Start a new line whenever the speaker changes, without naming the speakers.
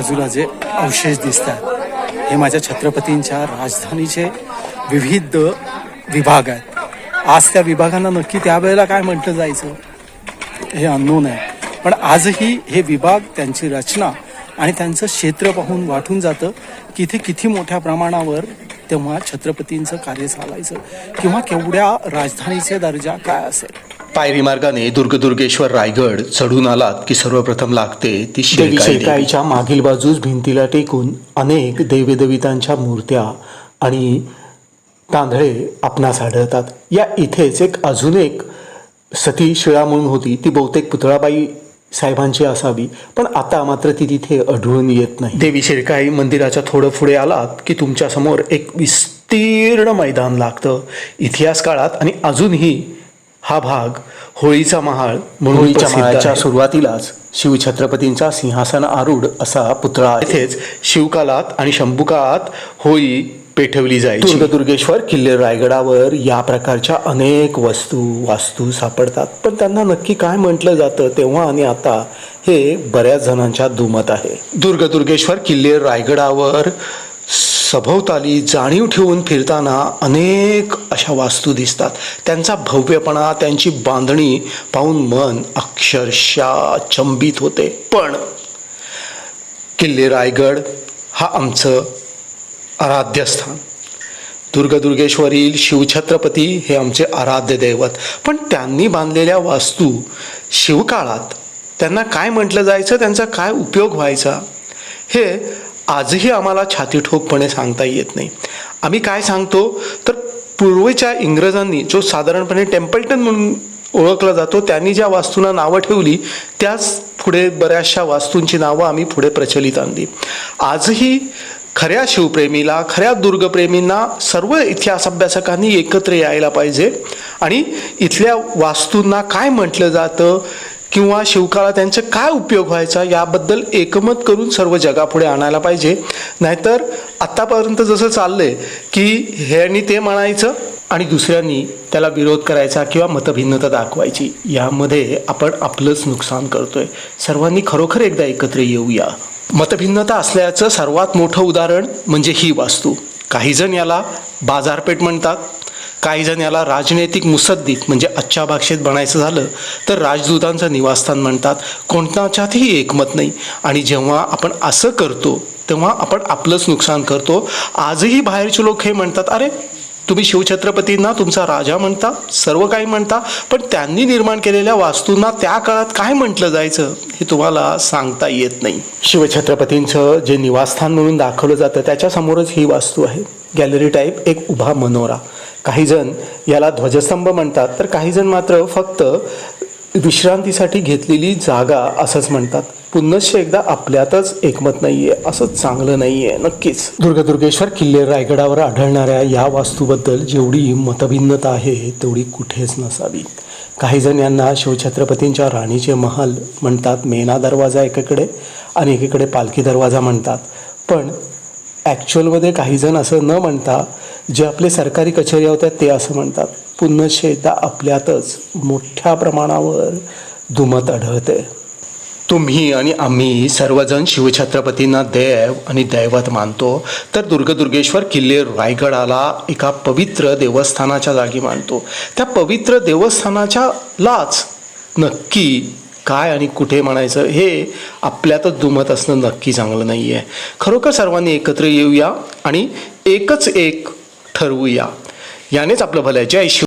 बाजूला जे अवशेष दिसतात. हे माझ्या छत्रपतींच्या राजधानीचे विविध विभाग आहेत. आज त्या विभागांना नक्की त्यावेळेला काय म्हटलं जायचं हे अननोन आहे. पण आजही हे विभाग त्यांची रचना आणि त्यांचं क्षेत्र पाहून वाटून जातं की इथे किती मोठ्या प्रमाणावर तेव्हा छत्रपतींचं कार्य चालायचं किंवा केवढ्या राजधानीचे दर्जा काय असेल.
पायरी मार्गाने दुर्गदुर्गेश्वर रायगड चढून आलात की सर्वप्रथम लागते ती
देवी. शेकाईच्या मागील बाजूस भिंतीला टेकून अनेक देवीदेवितांच्या मूर्त्या आणि तांदळे आपणास आढळतात. या इथेच एक अजून एक सती शिळा म्हणून होती. ती बहुतेक पुतळाबाई साहेबांची असावी. पण आता मात्र ती तिथे आढळून येत नाही. देवी शिरकाई मंदिराच्या थोडं पुढे आलात की तुमच्यासमोर एक विस्तीर्ण मैदान लागतं. इतिहास काळात आणि अजूनही हा भाग होळीचा महाळ म्हणून
होळीच्या महाळाच्या.
सुरुवातीलाच शिवछत्रपतींचा सिंहासन आरूढ असा पुतळा
इथेच शिवकालात आणि शंभूकाळात होळी पेटवली जायची.
दुर्गदुर्गेश्वर किल्ले रायगडावर या प्रकारच्या अनेक वस्तू वास्तू सापडतात. पण त्यांना नक्की काय म्हटलं जातं तेव्हा आणि आता हे बऱ्याच जणांच्या दुमत आहे.
दुर्गदुर्गेश्वर किल्ले रायगडावर सभोवताली जाणीव ठेवून फिरताना अनेक अशा वास्तू दिसतात. त्यांचा भव्यपणा त्यांची बांधणी पाहून मन अक्षरशः चंबित होते. पण किल्ले रायगड हा आमचं आराध्यस्थान दुर्गदुर्गेश्वरील शिवछत्रपती हे आमचे आराध्य दैवत. पण त्यांनी बांधलेल्या वास्तू शिवकाळात त्यांना काय म्हटलं जायचं? त्यांचा काय उपयोग व्हायचा? हे आजही आम्हाला छाती ठोकपणे सांगता येत नाही. आम्ही काय सांगतो? तर पूर्वीच्या इंग्रजांनी जो साधारणपणे टेम्पल्टन म्हणून ओळखला जातो त्यांनी ज्या वास्तूंना नावं ठेवली त्याच पुढे बऱ्याचशा वास्तूंची नावं आम्ही पुढे प्रचलित आणली. आजही खऱ्या शिवप्रेमीला खऱ्या दुर्गप्रेमींना सर्व इतिहास अभ्यासकांनी एकत्र यायला पाहिजे. आणि इथल्या वास्तूंना काय म्हटलं जातं? किंवा शिवकाळा त्यांचा काय उपयोग व्हायचा याबद्दल एकमत करून सर्व जगापुढे आणायला पाहिजे. नाहीतर आत्तापर्यंत जसं चाललंय की ह्यांनी ते म्हणायचं आणि दुसऱ्यांनी त्याला विरोध करायचा किंवा मतभिन्नता दाखवायची. यामध्ये आपण आपलंच नुकसान करतोय. सर्वांनी खरोखर एकदा एकत्र येऊया. मतभिन्नता असल्याचं सर्वात मोठं उदाहरण म्हणजे ही वास्तू. काहीजण याला बाजारपेठ म्हणतात. काही जण याला राजनैतिक मुसद्दीत म्हणजे आजच्या भाषेत बनायचं झालं तर राजदूतांचं निवासस्थान म्हणतात. कोणताच्यातही एकमत नाही. आणि जेव्हा आपण असं करतो तेव्हा आपण आपलंच नुकसान करतो. आजही बाहेरचे लोक हे म्हणतात अरे तुम्ही शिवछत्रपतींना तुमचा राजा म्हणता सर्व काही म्हणता पण त्यांनी निर्माण केलेल्या वास्तूंना त्या काळात काय म्हटलं जायचं हे तुम्हाला सांगता येत नाही.
शिवछत्रपतींचं जे निवासस्थान म्हणून दाखवलं जातं त्याच्यासमोरच ही वास्तू आहे. गॅलरी टाईप एक उभा मनोरा. काही जण याला ध्वजस्तंभ म्हणतात तर काही जण मात्र फक्त विश्रांतीसाठी घेतलेली जागा असंच म्हणतात. पुन्हा एकदा आपल्यातच एकमत नाहीये असं चांगलं नाहीये नक्कीच. दुर्गदुर्गेश्वर किल्ले रायगडावर आढळणाऱ्या या वास्तूबद्दल जेवढी मतभिन्नता आहे तेवढी कुठेच नसावी. काही जण यांना शिवछत्रपतींच्या राणीचे महाल म्हणतात मेना दरवाजा एकीकडे आणि एकीकडे पालखी दरवाजा म्हणतात. पण ॲक्च्युअलमध्ये काही जण असं न म्हणता जे आपले सरकारी कचेऱ्या होत्या ते असं म्हणतात. पुन्हा एकदा आपल्यातच मोठ्या प्रमाणावर दुमत आढळते.
तुम्ही आणि आम्ही सर्वजण शिवछत्रपतींना देव आणि दैवत मानतो. तर दुर्गदुर्गेश्वर किल्ले रायगडाला एका पवित्र देवस्थानाच्या जागी मानतो. त्या पवित्र देवस्थानाच्या लाच नक्की काय आणि कुठे म्हणायचं हे आपल्यातच दुमत असणं नक्की चांगलं नाही आहे खरोखर सर्वांनी एकत्र येऊया आणि एकच एक ठरवूया. यानेच आपलं भलं आहे. जय शिव